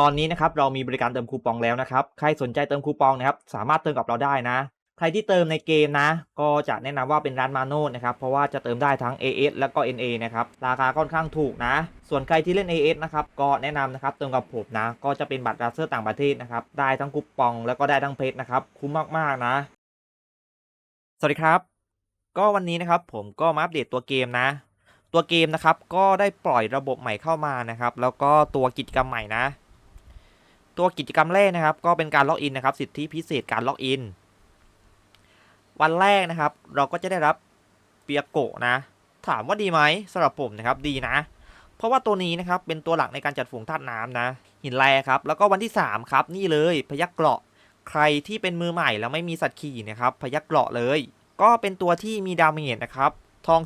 ตอนนี้นะครับเรามีบริการเติมคูปองแล้วนะครับใครสนใจเติมคูปองนะครับสามารถเติมกับเราได้นะ ใครที่เติมในเกมนะ ก็จะแนะนำว่าเป็นร้านมาโน่นะครับเพราะว่าจะเติมได้ทั้ง AS แล้วก็ NA นะครับราคาค่อนข้างถูกนะ ส่วนใครที่เล่น AS นะครับก็แนะนำนะครับเติมกับผมนะ ก็จะเป็นบัตรราเซอร์ต่างประเทศนะครับได้ทั้งคูปองแล้วก็ได้ทั้งเพชรนะครับคุ้มมากๆนะ สวัสดีครับ ก็วันนี้นะครับผมก็มาอัปเดตตัวเกมนะ ตัวเกมนะครับก็ได้ปล่อยระบบใหม่เข้ามานะครับแล้วก็ตัวกิจกรรมใหม่นะ ตัวกิจกรรมแรกนะครับ ก็เป็นการล็อกอินนะครับ สิทธิพิเศษการล็อกอิน วันแรกนะครับ เราก็จะได้รับเปียโกะนะ ถามว่าดีไหมสำหรับผมนะครับดีนะ เพราะว่าตัวนี้นะครับเป็นตัวหลักในการจัดฝูงธาตุน้ำนะ หินแร่ครับ แล้วก็วันที่ 3 ครับ นี่เลยพยักเกราะใครที่เป็นมือใหม่แล้วไม่มีสัตว์ขี่นะครับพยักเกราะเลย ก็เป็นตัวที่มีดาเมจนะครับ ทอง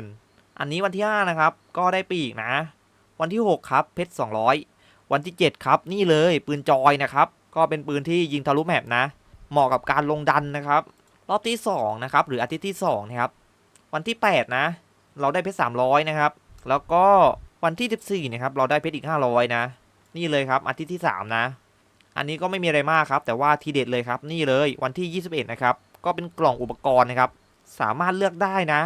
20,000 อันนี้วันที่ 5 นะครับ ก็ได้ปีกนะ วันที่ 6 ครับ เพชร 200 วันที่ 7 ครับ นี่เลยปืนจอยนะครับ ก็เป็นปืนที่ยิงทะลุแมปนะ เหมาะกับการลงดันนะครับ รอบที่2นะครับหรืออาทิตย์ที่2นะครับ วันที่ 8 นะ เราได้เพชร300 นะครับ แล้วก็วันที่ 14 นะครับ เราได้เพชรอีก 500 นะ นี่เลยครับอาทิตย์ที่ 3 นะ อันนี้ก็ไม่มีอะไรมากครับ แต่ว่าทีเด็ดเลยครับ นี่เลยวันที่ 21 นะครับ ก็เป็นกล่องอุปกรณ์นะครับ สามารถเลือกได้นะ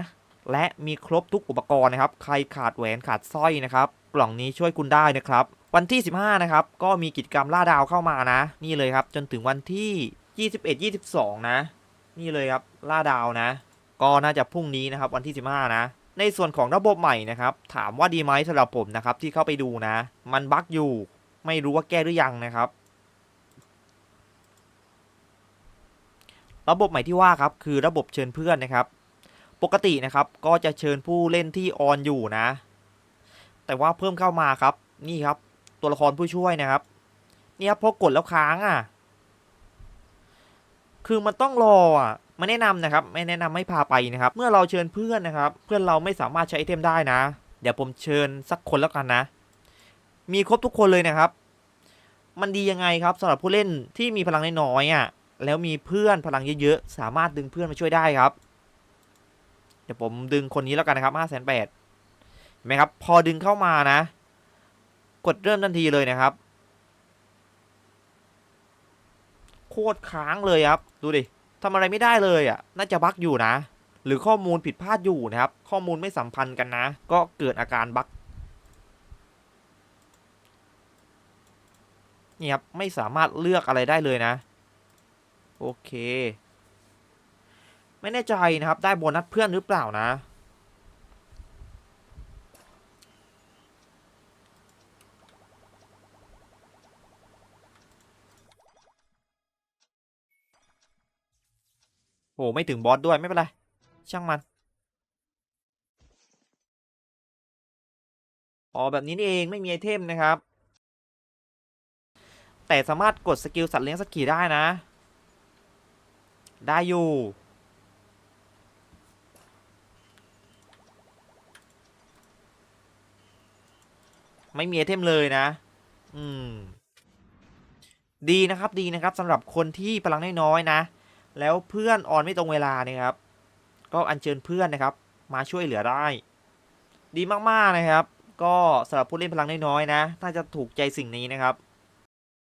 และมีครบทุกอุปกรณ์นะครับ ใครขาดแหวนขาดสร้อยนะครับ กล่องนี้ช่วยคุณได้นะครับ วันที่ 15 นะครับ ก็มีกิจกรรมล่าดาวเข้ามานะ นี่เลยครับ จนถึงวันที่ 21 22 นะ นี่เลยครับล่าดาวนะ ก็น่าจะพรุ่งนี้นะครับ วันที่ 15 นะ ในส่วนของระบบใหม่นะครับ ถามว่าดีไหมสำหรับผมนะครับ ที่เข้าไปดูนะ มันบั๊กอยู่ ไม่รู้ว่าแก้หรือยังนะครับระบบใหม่ที่ว่าครับคือระบบเชิญเพื่อนนะครับ ปกตินะครับก็จะเชิญผู้เล่นที่ออนอยู่นะ แต่ว่าเพิ่มเข้ามาครับ นี่ครับ ตัวละครผู้ช่วยนะครับนี่ครับพอกดแล้วค้างอะ คือมันต้องรออะไม่แนะนำนะครับ ไม่แนะนำไม่พาไปนะครับ เมื่อเราเชิญเพื่อนนะครับ เพื่อนเราไม่สามารถใช้ไอเทมได้นะ เดี๋ยวผมเชิญสักคนแล้วกันนะ มีครบทุกคนเลยนะครับ มันดียังไงครับสำหรับผู้เล่นที่มีพลังน้อยๆอะ แล้วมีเพื่อนพลังเยอะๆ สามารถดึงเพื่อนมาช่วยได้ครับ เดี๋ยวผมดึงคนนี้แล้วกันนะครับห้าแสนแปด ไหมครับ พอดึงเข้ามานะ กดเริ่มทันทีเลยนะครับ โคตรค้างเลยครับ ดูดิทำอะไรไม่ได้เลยอะ น่าจะบั๊กอยู่นะ หรือข้อมูลผิดพลาดอยู่นะครับ ข้อมูลไม่สัมพันธ์กันนะ ก็เกิดอาการบั๊กนี่ครับ ไม่สามารถเลือกอะไรได้เลยนะ โอเค ไม่แน่ใจนะครับ ได้โบนัสเพื่อนหรือเปล่านะ โอ้ไม่ถึงบอสด้วยไม่เป็นไร ช่างมัน อ๋อแบบนี้นี่เองไม่มีไอเทมนะครับ แต่สามารถกดสกิลสัตว์เลี้ยงสักกี่ได้นะ ได้อยู่ไม่มีไอเทมเลยนะ อืม ดีนะครับ ดีนะครับสำหรับคนที่พลังน้อยๆนะ แล้วเพื่อนออนไม่ตรงเวลานะครับ ก็อัญเชิญเพื่อนนะครับ มาช่วยเหลือได้ ดีมากๆนะครับ ก็สำหรับผู้เล่นพลังน้อยๆนะน่าจะถูกใจสิ่งนี้นะครับ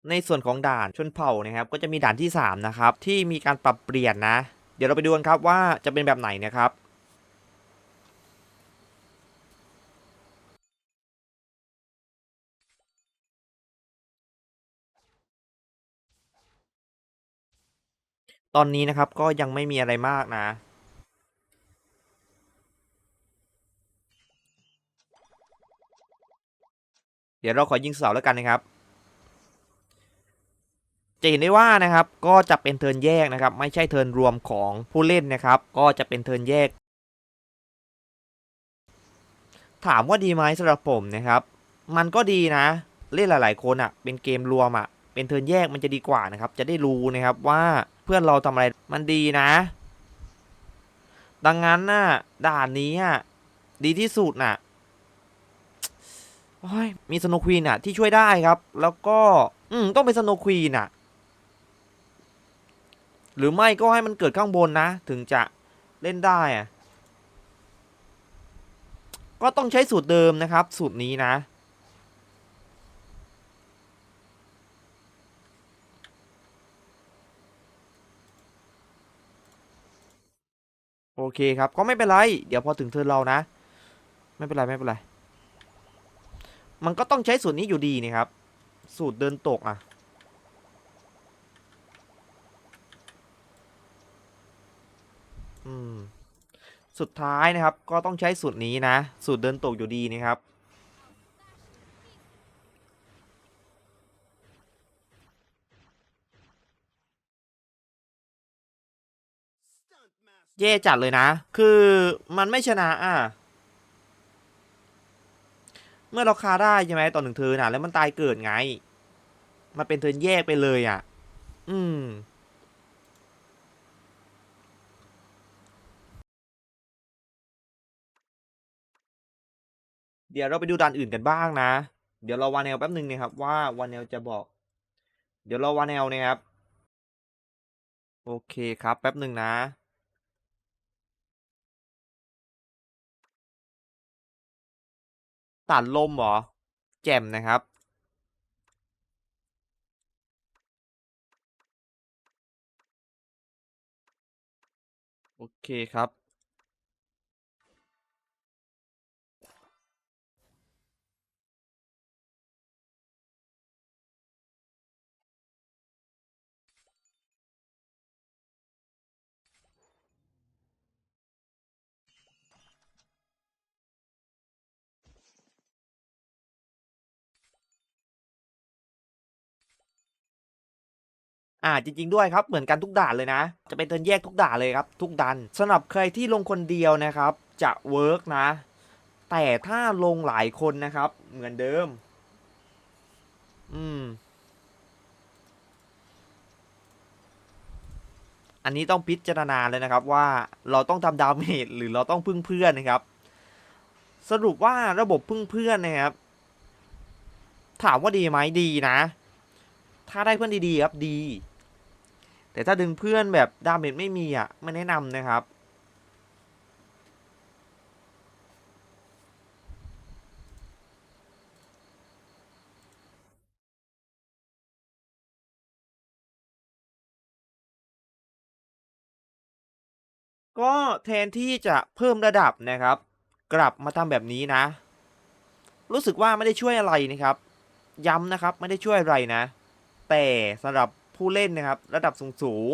ในส่วนของด่านชนเผ่านะครับ ก็จะมีด่านที่3นะครับที่มีการปรับเปลี่ยนนะ เดี๋ยวเราไปดูกันครับว่าจะเป็นแบบไหนนะครับ ตอนนี้นะครับก็ยังไม่มีอะไรมากนะ เดี๋ยวเราขอยิงเสาแล้วกันนะครับ จะเห็นได้ว่านะครับก็จะเป็นเทินแยกนะครับ ไม่ใช่เทินรวมของผู้เล่นนะครับ ก็จะเป็นเทินแยก ถามว่าดีไหมสำหรับผมนะครับ มันก็ดีนะ เล่นหลาย ๆ คนอะ่ะเป็นเกมรวมอะ่ะเป็นเทินแยกมันจะดีกว่านะครับ จะได้รู้นะครับว่า เพื่อนเราทำอะไรมันดีนะ ดังนั้นน่ะ ด่านนี้อะดีที่สุดน่ะโอ้ยมีสโนควีนอะ ที่ช่วยได้ครับ แล้วก็ อืมต้องเป็นสโนควีนอะ หรือไม่ก็ให้มันเกิดข้างบนนะ ถึงจะเล่นได้อะก็ต้องใช้สูตรเดิมนะครับ สูตรนี้นะ เคครับ ก็ไม่เป็นไร เดี๋ยวพอถึงเธอเรานะ ไม่เป็นไรไม่เป็นไร มันก็ต้องใช้สูตรนี้อยู่ดีนี่ครับ สูตรเดินตกอะ อืม สุดท้ายนะครับ ก็ต้องใช้สูตรนี้นะ สูตรเดินตกอยู่ดีนะครับ เย่จัดเลยนะ คือมันไม่ชนะอะ เมื่อเราคาได้ใช่ไหมตอนหนึ่งเทินอะ แล้วมันตายเกิดไง มันเป็นเทินแยกไปเลยอะ อืมเดี๋ยวเราไปดูด่านอื่นกันบ้างนะ เดี๋ยวเราวานแนวแป๊บหนึ่งนะครับ ว่าวานแนวจะบอก เดี๋ยวเราวานแนวนะครับ โอเคครับแป๊บหนึ่งนะ ตัดลมเหรอ แจ่มนะครับ โอเคครับ อ่าจริง ๆด้วยครับเหมือนกันทุกด่านเลยนะ จะเป็นเทินแยกทุกด่านเลยครับ ทุกดันสำหรับใครที่ลงคนเดียวนะครับ จะเวิร์กนะ แต่ถ้าลงหลายคนนะครับ เหมือนเดิม อืม อันนี้ต้องพิจารณาเลยนะครับ ว่าเราต้องทำดาเมจหรือเราต้องพึ่งเพื่อนนะครับ สรุปว่าระบบพึ่งเพื่อนนะครับ ถามว่าดีไหมดีนะถ้าได้เพื่อนดีๆครับดี แต่ถ้าดึงเพื่อนแบบดาเมจไม่มีอะไม่แนะนำนะครับ ก็แทนที่จะเพิ่มระดับนะครับ กลับมาทำแบบนี้นะ รู้สึกว่าไม่ได้ช่วยอะไรนะครับ ย้ำนะครับไม่ได้ช่วยอะไรนะ แต่สำหรับ ผู้เล่นนะครับระดับสูง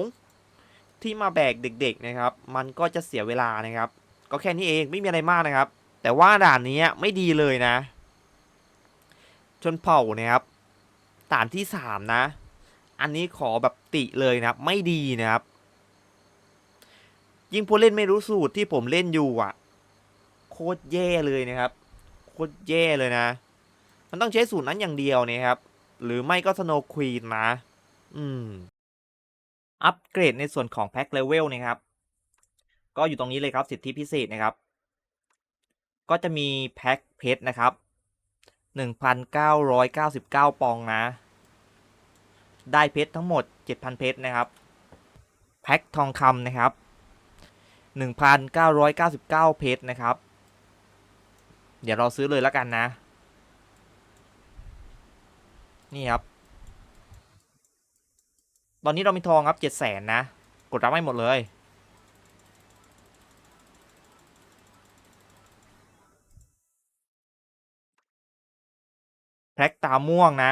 ๆ ที่มาแบกเด็ก ๆนะครับ มันก็จะเสียเวลานะครับ ก็แค่นี้เองไม่มีอะไรมากนะครับ แต่ว่าด่านนี้ไม่ดีเลยนะ ชนเผ่านะครับด่านที่สามนะ อันนี้ขอแบบติเลยนะครับ ไม่ดีนะครับ ยิ่งผู้เล่นไม่รู้สูตรที่ผมเล่นอยู่อะ โคตรแย่เลยนะครับ โคตรแย่เลยนะ มันต้องใช้สูตรนั้นอย่างเดียวนะครับ หรือไม่ก็สโนควีนนะ อืม อัปเกรดในส่วนของแพ็คเลเวลนะครับ ก็อยู่ตรงนี้เลยครับสิทธิพิเศษนะครับ ก็จะมีแพ็คเพชรนะครับ 1,999 ปองนะ ได้เพชรทั้งหมด 7,000 เพชรนะครับ แพ็คทองคำนะครับ 1,999 เพชรนะครับ เดี๋ยวเราซื้อเลยแล้วกันนะ นี่ครับ ตอนนี้เรามีทองครับ700,000นนะ กดรับให้หมดเลย แพ็คตาม่วงนะ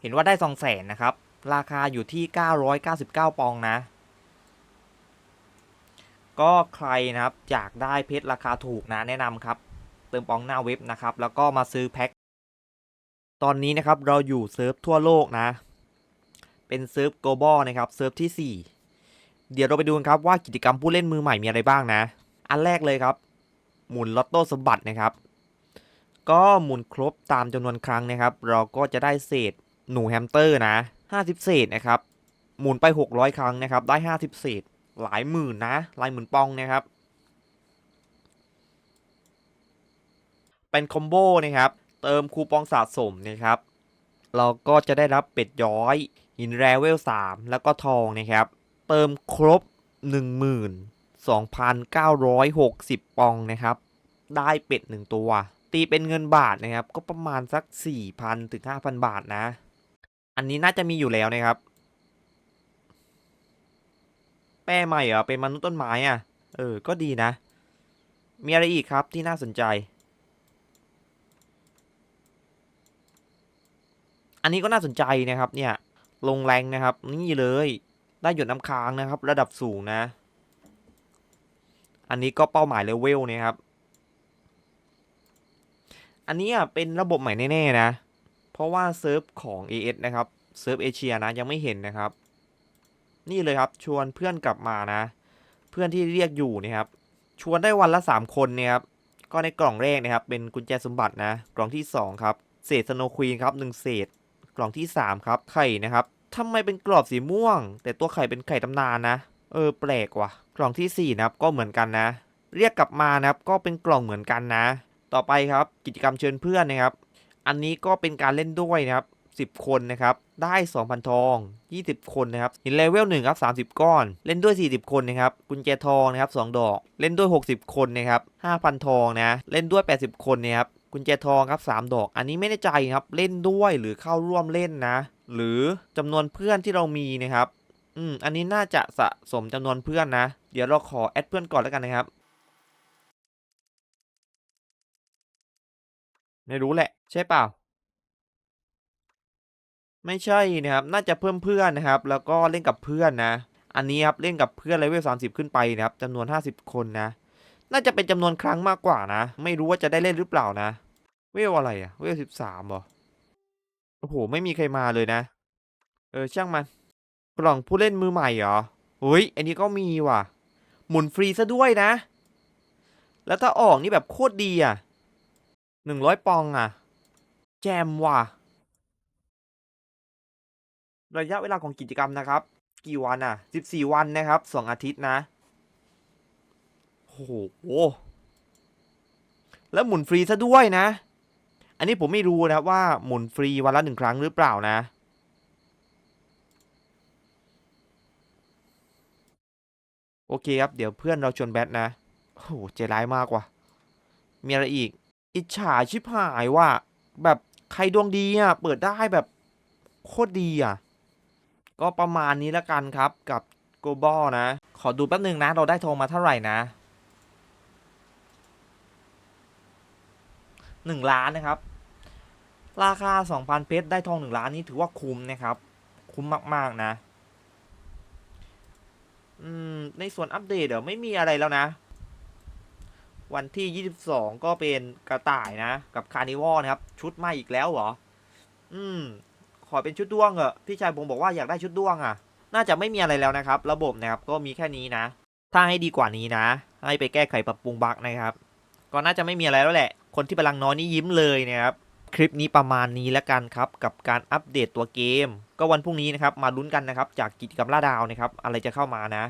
เห็นว่าได้สองแสนนะครับ ราคาอยู่ที่ 999 ปองนะ ก็ใครนะครับอยากได้เพชรราคาถูกนะแนะนำครับ เติมปองหน้าเว็บนะครับ แล้วก็มาซื้อแพ็คตอนนี้นะครับเราอยู่เซิร์ฟทั่วโลกนะ เป็นเซิร์ฟ global นะครับ เซิร์ฟที่ 4 เดี๋ยวเราไปดูกันครับว่ากิจกรรมผู้เล่นมือใหม่มีอะไรบ้างนะ อันแรกเลยครับ หมุนลอตโต้สมบัตินะครับ ก็หมุนครบตามจำนวนครั้งนะครับ เราก็จะได้เศษหนูแฮมสเตอร์นะ 50 เศษนะครับ หมุนไป 600 ครั้งนะครับ ได้ 50 เศษ หลายหมื่นนะหลายหมื่นปองนะครับ เป็นคอมโบนะครับ เติมคูปองสะสมนะครับ เราก็จะได้รับเป็ดย้อย หินแรเวล3แล้วก็ทองนะครับ เติมครบ 12,960 ปองนะครับ ได้เป็ด 1 ตัว ตีเป็นเงินบาทนะครับ ก็ประมาณสัก 4,000 ถึง 5,000 บาทนะ อันนี้น่าจะมีอยู่แล้วนะครับลใหม่เหรอ เป็นมนุษย์ต้นไม้อะ เออ ก็ดีนะ มีอะไรอีกครับที่น่าสนใจอันนี้ก็น่าสนใจนะครับเนี่ย ลงแรงนะครับ นี่เลยได้หยดน้ำค้างนะครับ ระดับสูงนะ อันนี้ก็เป้าหมายเลเวลเนี่ยครับ อันนี้อะเป็นระบบใหม่แน่ๆนะ เพราะว่าเซิร์ฟของ AS นะครับเซิร์ฟเอเชียนะยังไม่เห็นนะครับ นี่เลยครับชวนเพื่อนกลับมานะ เพื่อนที่เรียกอยู่เนะครับ ชวนได้วันละ 3 คนเนี่ยครับก็ในกล่องแรกนะครับ เป็นกุญแจสมบัตินะ กล่องที่ 2 ครับ เศษสโนควีนครับหนึ่งเศษ ล่องที่ 3 ครับ ไข่นะครับทำไมเป็นกรอบสีม่วง แต่ตัวไข่เป็นไข่ตำนานนะ เออแปลกว่ะ กล่องที่ 4 นะครับก็เหมือนกันนะ เรียกกลับมานะครับก็เป็นกล่องเหมือนกันนะ ต่อไปครับกิจกรรมเชิญเพื่อนนะครับ อันนี้ก็เป็นการเล่นด้วยนะครับ10 คนนะครับ ได้ 2,000 ทอง 20 คนนะครับหินเลเวล1ครับ 30 ก้อน เล่นด้วย 40 คนนะครับ กุญแจทองนะครับ 2 ดอก เล่นด้วย 60 คนนะครับ 5,000 ทองนะ เล่นด้วย 80 คนนะครับ กุญแจทองครับ3ดอก อันนี้ไม่แน่ใจครับเล่นด้วยหรือเข้าร่วมเล่นนะ หรือจำนวนเพื่อนที่เรามีนะครับ อืมอันนี้น่าจะสะสมจำนวนเพื่อนนะ เดี๋ยวเราขอแอดเพื่อนก่อนแล้วกันนะครับ ไม่รู้แหละ ใช่เปล่า ไม่ใช่นะครับ น่าจะเพิ่มเพื่อนนะครับ แล้วก็เล่นกับเพื่อนนะ อันนี้ครับเล่นกับเพื่อนเลเวล30ขึ้นไปนะครับจำนวน50คนนะ น่าจะเป็นจำนวนครั้งมากกว่านะ ไม่รู้ว่าจะได้เล่นหรือเปล่านะ เวลอะไรอะเวล13เหรอ โอ้โห ไม่มีใครมาเลยนะ เออ ช่างมัน กล่องผู้เล่นมือใหม่เหรอเฮ้ย อันนี้ก็มีว่ะ หมุนฟรีซะด้วยนะ แล้วถ้าออกนี่แบบโคตรดีอะหนึ่งร้อยปองอะ แจมว่ะ ระยะเวลาของกิจกรรมนะครับ กี่วันอะ14วันนะครับ2องอาทิตย์นะ หแล้วหมุนฟรีซะด้วยนะ อันนี้ผมไม่รู้นะว่าหมุนฟรีวันละหนึ่งครั้งหรือเปล่านะโอเคครับ เดี๋ยวเพื่อนเราชวนแบทนะ โอ้โหใจร้ายมากว่ะ มีอะไรอีก อิจฉาชิบหายว่ะ แบบใครดวงดีอะ เปิดได้แบบโคตรดีอะ ก็ประมาณนี้ล้วกันครับกับโกบอลนะ ขอดูแป๊บหนึ่งนะ เราได้ทองมาเท่าไหร่นะ หนึ่งล้านนะครับ ราคา 2,000 เพชรได้ทอง 1 ล้านนี่ถือว่าคุ้มนะครับ คุ้มมากๆนะอืมในส่วนอัปเดตเดี๋ยวไม่มีอะไรแล้วนะ วันที่ 22 ก็เป็นกระต่ายนะ กับคาร์นิวอลนะครับ ชุดใหม่อีกแล้วเหรอ อืม ขอเป็นชุดด้วงเหอะพี่ชายผมบอกว่าอยากได้ชุดด้วงอะ่ะ น่าจะไม่มีอะไรแล้วนะครับ ระบบนะครับก็มีแค่นี้นะ ถ้าให้ดีกว่านี้นะ ให้ไปแก้ไขปรับปรุงบั๊กนะครับ ก็น่าจะไม่มีอะไรแล้วแหละ คนที่พลังน้อยนี่ยิ้มเลยนะครับ คลิปนี้ประมาณนี้แล้วกันครับ กับการอัปเดตตัวเกม ก็วันพรุ่งนี้นะครับ มาลุ้นกันนะครับ จากกิจกรรมล่าดาวนะครับ อะไรจะเข้ามานะ